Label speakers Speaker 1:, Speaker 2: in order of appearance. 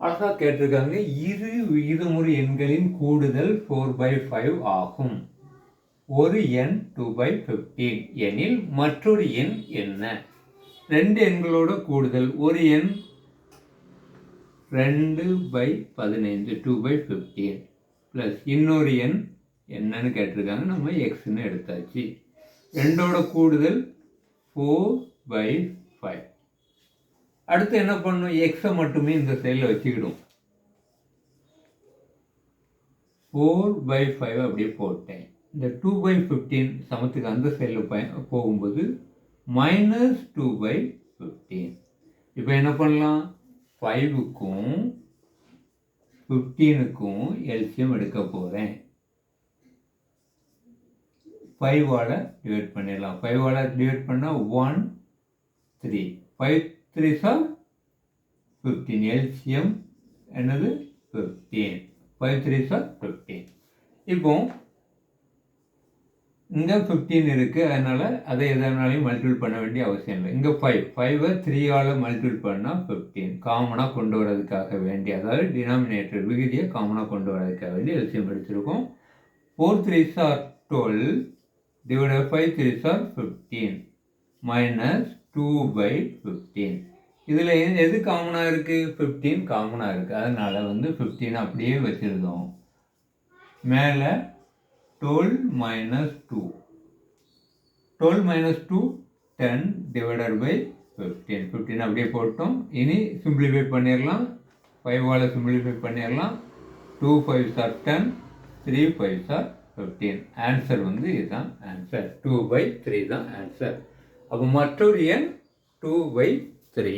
Speaker 1: அழகாக கேட்டிருக்காங்க இரு விகிதமுறு எண்களின் கூடுதல் ஃபோர் பை ஃபைவ் ஆகும். ஒரு எண் டூ பை ஃபிஃப்டீன் எனில் மற்றொரு எண் என்ன? ரெண்டு எண்களோட கூடுதல். ஒரு எண் ரெண்டு பை பதினைந்து டூ பை ஃபிஃப்டீன் ப்ளஸ் இன்னொரு எண் என்னன்னு கேட்டிருக்காங்க நம்ம எக்ஸ்ன்னு எடுத்தாச்சு. ரெண்டோட கூடுதல் ஃபோர் பை ஃபைவ் அடுத்து என்ன பண்ணும்? எக்ஸை மட்டுமே இந்த சைடில் வச்சுக்கிடும். ஃபோர் பை ஃபைவ் அப்படியே போட்டேன். இந்த டூ பை ஃபிஃப்டீன் சமத்துக்கு அந்த சைடில் பய போகும்போது மைனஸ் டூ பை ஃபிஃப்டீன் இப்போ என்ன பண்ணலாம்? ஃபைவுக்கும் ஃபிஃப்டீனுக்கும் எல்சியம் எடுக்க போகிறேன் ஃபைவால் டிவைட் பண்ணிடலாம். ஃபைவால் டிவைட் பண்ணால் one three five three from fifteen LCM என்னது? Fifteen five three from fifteen இப்போ இங்கே ஃபிஃப்டீன் இருக்குது அதனால் அதை எதனாலையும் மல்டிபிள் பண்ண வேண்டிய அவசியம் இல்லை. இங்கே ஃபைவ் ஃபைவை த்ரீயால் மல்டிபிள் பண்ணால் ஃபிஃப்டீன் காமனாக கொண்டு வரதுக்காக வேண்டி அதாவது டினாமினேட்டர் விகுதியை காமனாக கொண்டு வரதுக்காக வேண்டி எல்சியம் எடுத்திருக்கோம் four three sir twelve divided by 3 are 15 minus two by fifteen இதில் எது காமனாக இருக்குது ஃபிஃப்டீன் காமனாக இருக்குது அதனால் வந்து ஃபிஃப்டீன் அப்படியே வச்சுருந்தோம். மேலே twelve minus two twelve minus two ten divided by fifteen fifteen அப்படியே போட்டோம். இனி சிம்பிளிஃபை பண்ணிடலாம் ஃபைவால் சிம்பிளிஃபை பண்ணிடலாம் two five sir ten three five sir fifteen answer வந்து இதுதான் ஆன்சர் டூ பை த்ரீ தான் ஆன்சர் அப்போ மற்றொரு எண் டூ பை த்ரீ